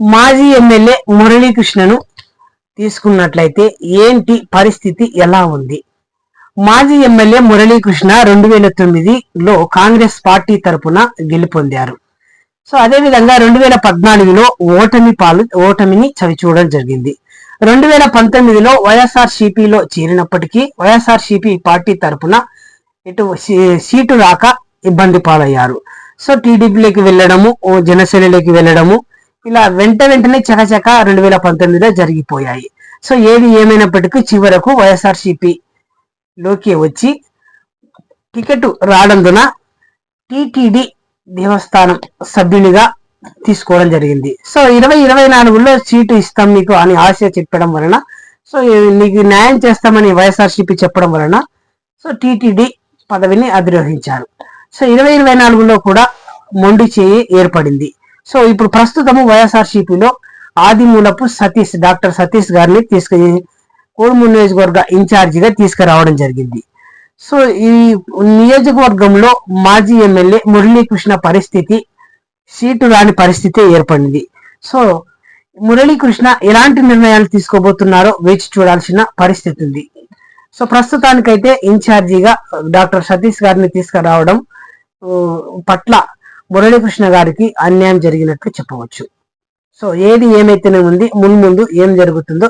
మాజీ ఎమ్మెల్యే మురళీకృష్ణను తీసుకున్నట్లయితే ఏంటి పరిస్థితి ఎలా ఉంది? మాజీ ఎమ్మెల్యే మురళీకృష్ణ రెండు వేల తొమ్మిదిలో కాంగ్రెస్ పార్టీ తరపున గెలుపొందారు. సో అదేవిధంగా రెండు వేల పద్నాలుగులో ఓటమి పాలు ఓటమిని చవిచూడడం జరిగింది. రెండు వేల పంతొమ్మిదిలో వైఎస్ఆర్ సిపిలో చేరినప్పటికీ వైఎస్ఆర్ సిపి పార్టీ తరపున ఇటు సీ- సీటు రాక ఇబ్బంది పాలయ్యారు. సో టీడీపీలోకి వెళ్ళడము ఓ జనసేనలోకి వెళ్ళడము ఇలా వెంట వెంటనే చకచక రెండు వేల పంతొమ్మిదిలో జరిగిపోయాయి. సో ఏది ఏమైనప్పటికీ చివరకు వైఎస్ఆర్సిపిలోకి లోకి వచ్చి టికెట్ రావడందున టీటీడీ దేవస్థానం సభ్యునిగా తీసుకోవడం జరిగింది. సో ఇరవై ఇరవై నాలుగులో సీటు ఇస్తాం మీకు అని ఆశ చెప్పడం వలన సో నీకు న్యాయం చేస్తామని వైఎస్ఆర్సీపీ చెప్పడం వలన సో టీటీడీ పదవిని అధిరోహించారు. సో ఇరవై ఇరవై నాలుగులో కూడా మొండి చేయి ఏర్పడింది. సో ఇప్పుడు ప్రస్తుతము వైఎస్ఆర్సీపీలో ఆదిమూలపు సతీష్ డాక్టర్ సతీష్ గారిని తీసుకు కోడుమూరు నియోజకవర్గ ఇన్ఛార్జిగా తీసుకురావడం జరిగింది. సో ఈ నియోజకవర్గంలో మాజీ ఎమ్మెల్యే మురళీకృష్ణ పరిస్థితి సీటు రాని పరిస్థితి ఏర్పడింది. సో మురళీకృష్ణ ఎలాంటి నిర్ణయాలు తీసుకోబోతున్నారో వేచి చూడాల్సిన పరిస్థితి ఉంది. సో ప్రస్తుతానికైతే ఇన్ఛార్జిగా డాక్టర్ సతీష్ గారిని తీసుకురావడం పట్ల మురళీకృష్ణ గారికి అన్యాయం జరిగినట్లు చెప్పవచ్చు. సో ఏది ఏమైతేనే ఉంది మున్ముందు ఏం జరుగుతుందో